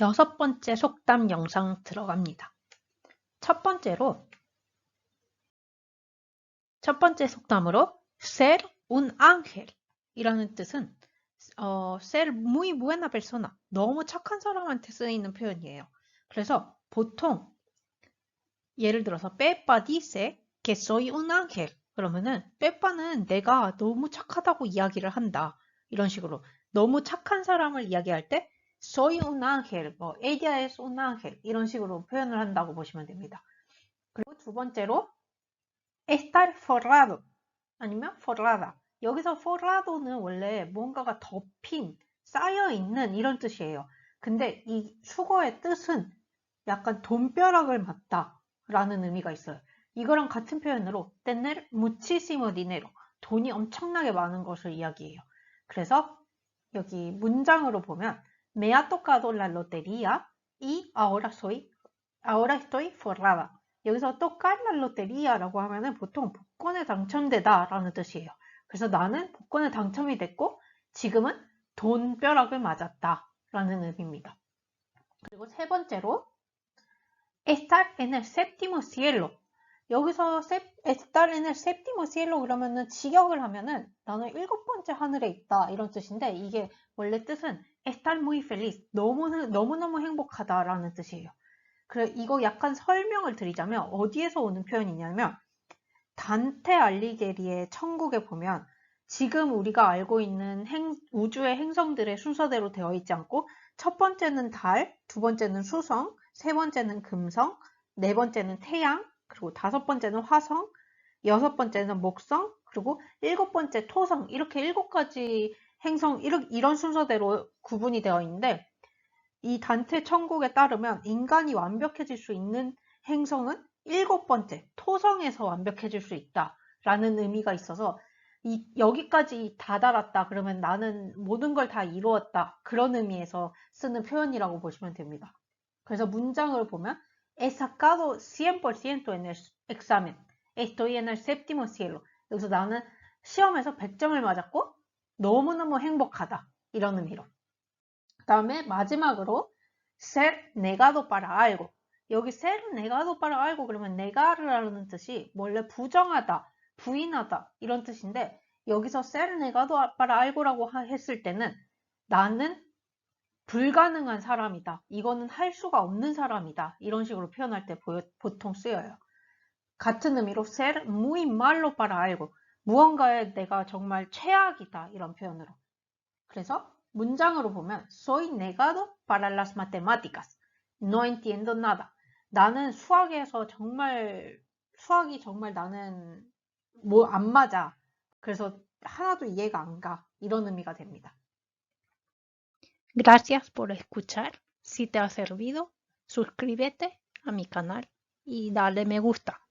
여섯 번째 속담 영상 들어갑니다. 첫 번째로 첫 번째 속담으로 ser un ángel 이라는 뜻은 어, ser muy buena persona 너무 착한 사람한테 쓰이는 표현이에요. 그래서 보통 예를 들어서 Pepa dice que soy un ángel 그러면은 빼빠는 내가 너무 착하다고 이야기를 한다. 이런 식으로 너무 착한 사람을 이야기할 때 soy un ángel, 뭐 ella es un ángel 이런 식으로 표현을 한다고 보시면 됩니다. 그리고 두 번째로 estar forrado 아니면 forrada. 여기서 forrado는 원래 뭔가가 덮인, 쌓여 있는 이런 뜻이에요. 근데 이 수거의 뜻은 약간 돈벼락을 맞다 라는 의미가 있어요. 이거랑 같은 표현으로 tener muchísimo dinero, 돈이 엄청나게 많은 것을 이야기해요. 그래서 여기 문장으로 보면 me ha tocado la lotería y ahora soy ahora estoy forrada. 여기서 tocar la loteria라고 하면은 보통 복권에 당첨되다 라는 뜻이에요. 그래서 나는 복권에 당첨이 됐고 지금은 돈벼락을 맞았다 라는 의미입니다. 그리고 세 번째로 estar en el séptimo cielo 여기서 estar en el séptimo cielo 그러면은 직역을 하면은 나는 일곱 번째 하늘에 있다 이런 뜻인데 이게 원래 뜻은 estar muy feliz 너무 너무너무 행복하다라는 뜻이에요. 그래 이거 약간 설명을 드리자면 어디에서 오는 표현이냐면 단테 알리게리의 천국에 보면 지금 우리가 알고 있는 행, 우주의 행성들의 순서대로 되어 있지 않고 첫 번째는 달, 두 번째는 수성, 세 번째는 금성, 네 번째는 태양, 그리고 다섯 번째는 화성, 여섯 번째는 목성, 그리고 일곱 번째 토성 이렇게 일곱 가지 행성 이런 순서대로 구분이 되어 있는데 이 단테 천국에 따르면 인간이 완벽해질 수 있는 행성은 일곱 번째 토성에서 완벽해질 수 있다라는 의미가 있어서 이, 여기까지 다다랐다 그러면 나는 모든 걸 다 이루었다 그런 의미에서 쓰는 표현이라고 보시면 됩니다. 그래서 문장을 보면 He sacado 100% en el examen. Estoy en el séptimo cielo. 여기서 나는 시험에서 100점을 맞았고 너무너무 행복하다. 이런 의미로. 그 다음에 마지막으로 ser negado para algo. 여기 ser negado para algo 그러면 negar라는 뜻이 원래 부정하다, 부인하다 이런 뜻인데 여기서 ser negado para algo라고 했을 때는 나는 불가능한 사람이다. 이거는 할 수가 없는 사람이다. 이런 식으로 표현할 때 보통 쓰여요. 같은 의미로 ser muy malo para algo. 무언가에 내가 정말 최악이다. 이런 표현으로. 그래서 문장으로 보면 soy negado para las matemáticas. No entiendo nada. 나는 수학에서 정말 수학이 정말 나는 뭐 안 맞아. 그래서 하나도 이해가 안 가. 이런 의미가 됩니다. Gracias por escuchar. Si te ha servido, suscríbete a mi canal y dale me gusta.